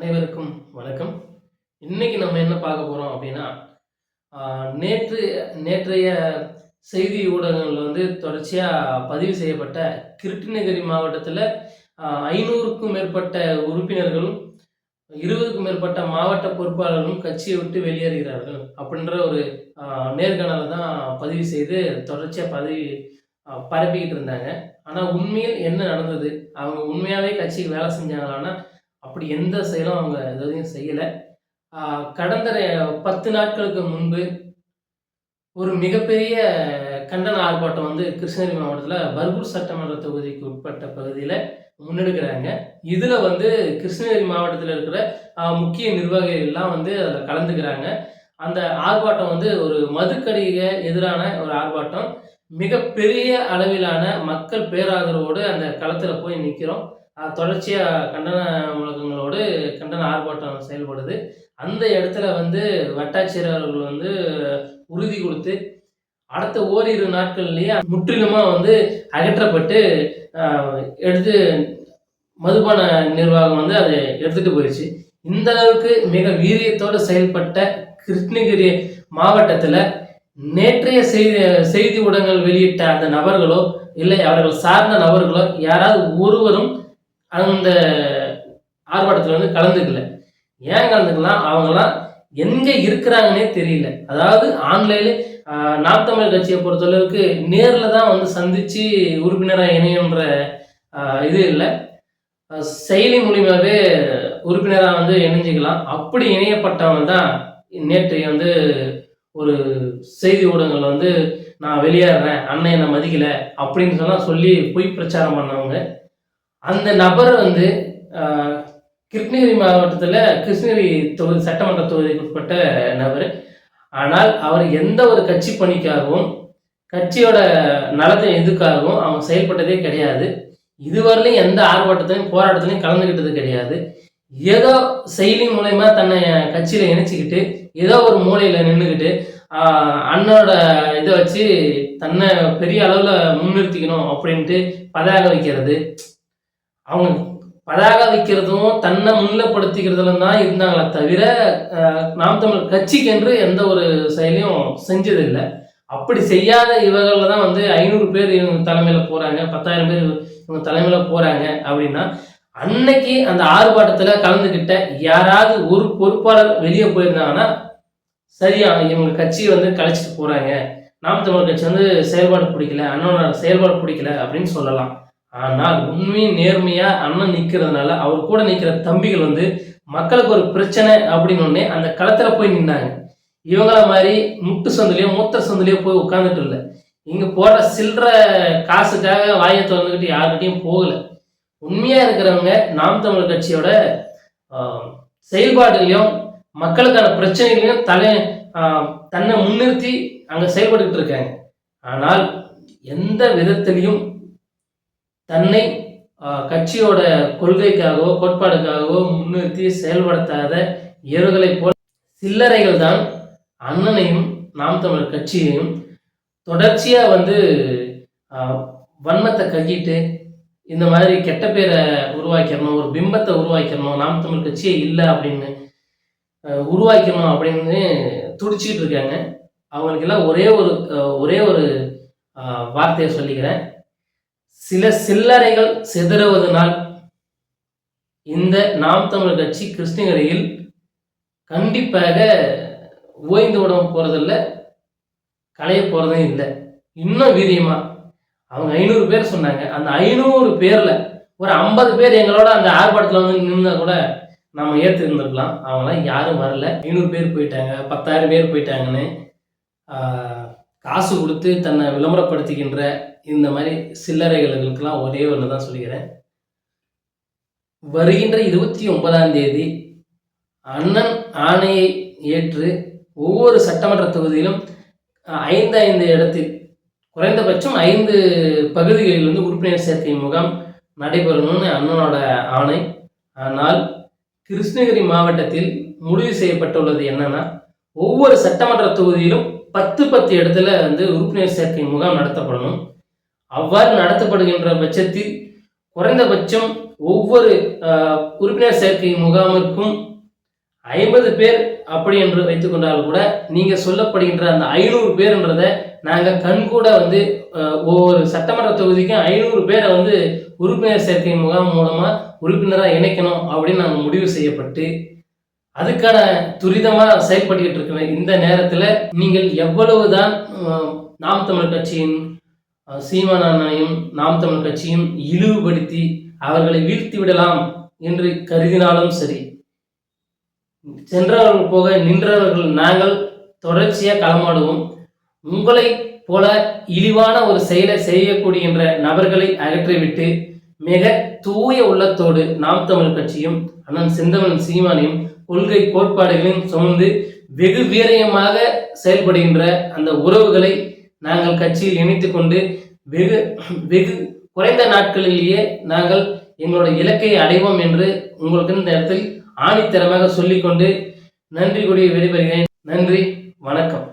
அனைவருக்கும் வணக்கம். இன்னைக்கு நம்ம என்ன பார்க்க போகிறோம் அப்படின்னா நேற்று நேற்றைய செய்தி ஊடகங்களில் வந்து தொடர்ச்சியாக பதிவு செய்யப்பட்ட கிருட்டிணகிரி மாவட்டத்தில் ஐநூறுக்கும் மேற்பட்ட உறுப்பினர்களும் இருபதுக்கும் மேற்பட்ட மாவட்ட பொறுப்பாளர்களும் கட்சியை விட்டு வெளியேறுகிறார்கள் அப்படின்ற ஒரு நேர்காணலை தான் பதிவு செய்து தொடர்ச்சியாக பதிவு பரப்பிக்கிட்டு இருந்தாங்க. ஆனால் உண்மையில் என்ன நடந்தது? அவங்க உண்மையாகவே கட்சிக்கு வேலை செஞ்சாங்களான்னா அப்படி எந்த செயலும் அவங்க எதையும் செய்யலை. கடந்த பத்து நாட்களுக்கு முன்பு ஒரு மிகப்பெரிய கண்டன ஆர்ப்பாட்டம் வந்து கிருஷ்ணகிரி மாவட்டத்தில் பர்கூர் சட்டமன்ற தொகுதிக்கு உட்பட்ட பகுதியில் முன்னெடுக்கிறாங்க. இதில் வந்து கிருஷ்ணகிரி மாவட்டத்தில் இருக்கிற முக்கிய நிர்வாகிகள் எல்லாம் வந்து அதில் கலந்துக்கிறாங்க. அந்த ஆர்ப்பாட்டம் வந்து ஒரு மதுக்கடிக எதிரான ஒரு ஆர்ப்பாட்டம். மிகப்பெரிய அளவிலான மக்கள் பேராதரவோடு அந்த களத்தில் போய் நிற்கிறோம் தொடர்ச்சியாக கண்டன முழக்கங்களோடு கண்டன ஆர்ப்பாட்டம் செயல்படுது. அந்த இடத்துல வந்து வட்டாட்சியர் அவர்கள் வந்து உறுதி கொடுத்து அடுத்த ஓரிரு நாட்கள்லேயே முற்றிலுமாக வந்து அகற்றப்பட்டு எடுத்து மதுபான நிர்வாகம் வந்து அதை எடுத்துகிட்டு போயிடுச்சு இந்த அளவுக்கு மிக வீரியத்தோடு செயல்பட்ட கிருஷ்ணகிரி மாவட்டத்தில் நேற்றைய செய்தி செய்தி ஊடகங்கள் வெளியிட்ட அந்த நபர்களோ இல்லை அவர்கள் சார்ந்த நபர்களோ யாராவது ஒருவரும் அந்த ஆர்ப்பாட்டத்தில் வந்து கலந்துக்கல. ஏன் கலந்துக்கலாம் அவங்களாம் எங்கே இருக்கிறாங்கன்னே தெரியல. அதாவது ஆன்லைனில் நாம் தமிழ் கட்சியை பொறுத்தளவுக்கு நேரில் தான் வந்து சந்தித்து உறுப்பினராக இணையன்ற இது இல்லை. செயலி மூலியமாகவே உறுப்பினராக வந்து இணைஞ்சிக்கலாம். அப்படி இணையப்பட்டவங்க தான் நேற்று வந்து ஒரு செய்தி ஊடகங்கள் வந்து நான் வெளியேறேன் அண்ணன் என்னை மதிக்கலை அப்படின்னு சொன்னா சொல்லி பொய் பிரச்சாரம் பண்ணவங்க. அந்த நபர் வந்து கிருஷ்ணகிரி மாவட்டத்தில் கிருஷ்ணகிரி தொகுதி சட்டமன்ற தொகுதிக்கு உட்பட்ட நபர். ஆனால் அவர் எந்த ஒரு கட்சி பணிக்காகவும் கட்சியோட நலத்தை எதுக்காகவும் அவங்க செயல்பட்டதே கிடையாது. இதுவரையிலும் எந்த ஆர்ப்பாட்டத்திலையும் போராட்டத்திலையும் கலந்துக்கிட்டது கிடையாது. ஏதோ செயலி மூலயமா தன்னை கட்சியில் இணைச்சிக்கிட்டு ஏதோ ஒரு மூலையில் நின்றுக்கிட்டு அண்ணனோட இதை வச்சு தன்னை பெரிய அளவில் முன்னிறுத்திக்கணும் அப்படின்ட்டு பதாக வைக்கிறது. அவங்க பதாக வைக்கிறதும் தன்னை முன்னிலைப்படுத்திக்கிறதுல தான் இருந்தாங்களே தவிர நாம் தமிழ் கட்சிக்கென்று எந்த ஒரு செயலையும் செஞ்சதில்லை. அப்படி செய்யாத இவர்களில் தான் வந்து ஐநூறு பேர் இவங்க தலைமையில் போகிறாங்க பத்தாயிரம் பேர் இவங்க தலைமையில் போகிறாங்க அப்படின்னா அன்னைக்கு அந்த ஆர்ப்பாட்டத்தில் கலந்துக்கிட்ட யாராவது ஒரு பொறுப்பாளர் வெளியே போயிருந்தாங்கன்னா சரியா இவங்க கட்சியை வந்து கலைச்சிட்டு போகிறாங்க நாம் தமிழ் கட்சி வந்து செயல்பாடு பிடிக்கல அண்ணனோட செயல்பாடு பிடிக்கல அப்படின்னு சொல்லலாம். ஆனால் உண்மையும் நேர்மையாக அண்ணன் நிற்கிறதுனால அவர் கூட நிற்கிற தம்பிகள் வந்து மக்களுக்கு ஒரு பிரச்சனை அப்படின்னு ஒன்னே அந்த களத்தில் போய் நின்னாங்க. இவங்கள மாதிரி முட்டு சந்திலையோ மூத்த சந்துலையோ போய் உட்காந்துட்டு இல்லை. இங்கே போடுற சில்லற காசுக்காக வாயை திறந்துக்கிட்டு யார்கிட்டையும் போகலை. உண்மையாக இருக்கிறவங்க நாம் தமிழர் கட்சியோட ஆஹ், செயல்பாடுகளையும் மக்களுக்கான பிரச்சனைகளையும் தலை தன்னை முன்னிறுத்தி அங்கே செயல்பட்டுக்கிட்டு இருக்காங்க. ஆனால் எந்த விதத்திலையும் தன்னை கட்சியோட கொள்கைக்காகவோ கோட்பாடுக்காகவோ முன்னிறுத்தி செயல்படுத்தாத இவர்களைப் போல் சில்லறைகள் தான் அண்ணனையும் நாம் தமிழர் கட்சியையும் தொடர்ச்சியாக வந்து வன்மத்தை கக்கிட்டு இந்த மாதிரி கெட்ட பேரை உருவாக்கிடணும் ஒரு பிம்பத்தை உருவாக்கிடணும் நாம் தமிழ் கட்சியே இல்லை அப்படின்னு உருவாக்கணும் அப்படின்னு துடிச்சிக்கிட்டு இருக்காங்க. அவங்களுக்கெல்லாம் ஒரே ஒரு ஒரே ஒரு வார்த்தையை சொல்லிக்கிறேன். சில சில்லறைகள் சிதறுவதனால் இந்த நாம் தமிழ் கட்சி கிருஷ்ணகிரியில் கண்டிப்பாக ஓய்ந்து விட போகிறதில்ல களைய போகிறதும் இல்லை. இன்னும் வீரியமாக அவங்க ஐநூறு பேர் சொன்னாங்க. அந்த ஐநூறு பேரில் ஒரு ஐம்பது பேர் எங்களோட அந்த ஆர்ப்பாட்டத்தில் வந்து நின்னா கூட நம்ம ஏற்று இருந்திருக்கலாம் அவங்களாம் யாரும் வரல. ஐநூறு பேர் போயிட்டாங்க. பத்தாயிரம் பேர் போயிட்டாங்கன்னு காசு கொடுத்து தன்னை விளம்பரப்படுத்திக்கின்ற இந்த மாதிரி சில்லறைகளுக்கெல்லாம் ஒரே ஒன்று தான் சொல்லிக்கிறேன். வருகின்ற இருபத்தி ஒன்பதாம் தேதி அண்ணன் ஆணையை ஏற்று ஒவ்வொரு சட்டமன்ற தொகுதியிலும் ஐந்து ஐந்து இடத்தில் குறைந்தபட்சம் ஐந்து பகுதிகளில் வந்து உறுப்பினர் சேர்க்கை முகாம் நடைபெறணும்னு அண்ணனோட ஆணை. ஆனால் கிருஷ்ணகிரி மாவட்டத்தில் முடிவு செய்யப்பட்டுள்ளது என்னன்னா ஒவ்வொரு சட்டமன்ற தொகுதியிலும் பத்து பத்து இடத்துல வந்து உறுப்பினர் சேர்க்கை முகாம் நடத்தப்படணும். அவ்வாறு நடத்தப்படுகின்ற பட்சத்தில் குறைந்தபட்சம் ஒவ்வொரு உறுப்பினர் சேர்க்கை முகாமிற்கும் ஐம்பது பேர் அப்படி என்று வைத்துக்கொண்டால் கூட நீங்க சொல்லப்படுகின்ற அந்த ஐநூறு பேர்ன்றத நாங்க கண்கூட வந்து ஒவ்வொரு சட்டமன்ற தொகுதிக்கும் ஐநூறு பேரை வந்து உறுப்பினர் சேர்க்கை முகாம் மூலமா உறுப்பினராக இணைக்கணும் அப்படின்னு நாங்கள் முடிவு செய்யப்பட்டு அதுக்கான துரிதமாக செயல்பட்டுக்கிட்டு இருக்கிற இந்த நேரத்தில் நீங்கள் எவ்வளவுதான் தான் நாம் தமிழ் கட்சியின் ஆஹ், சீமான் அண்ணனையும் நாம் தமிழ் கட்சியும் இழிவுபடுத்தி அவர்களை வீழ்த்தி விடலாம் என்று கருதினாலும் சரி சென்றவர்கள் போக நின்றவர்கள் நாங்கள் தொடர்ச்சியாக களமாடுவோம். உங்களை போல இழிவான ஒரு செயலை செய்யக்கூடியன்ற நபர்களை அகற்றிவிட்டு மிக தூய உள்ளத்தோடு நாம் தமிழ் கட்சியும் அண்ணன் செந்தமன் சீமானையும் கொள்கை கோட்பாடுகளையும் சுமந்து வெகு வீரியமாக செயல்படுகின்ற அந்த உறவுகளை நாங்கள் கட்சியில் இணைத்து கொண்டு வெகு வெகு குறைந்த நாட்களிலேயே நாங்கள் எங்களுடைய இலக்கை அடைவோம் என்று உங்களுக்கு இந்த இடத்தில் ஆணித்தரமாக சொல்லிக்கொண்டு நன்றி கூடிய விடைபெறுகிறேன். நன்றி வணக்கம்.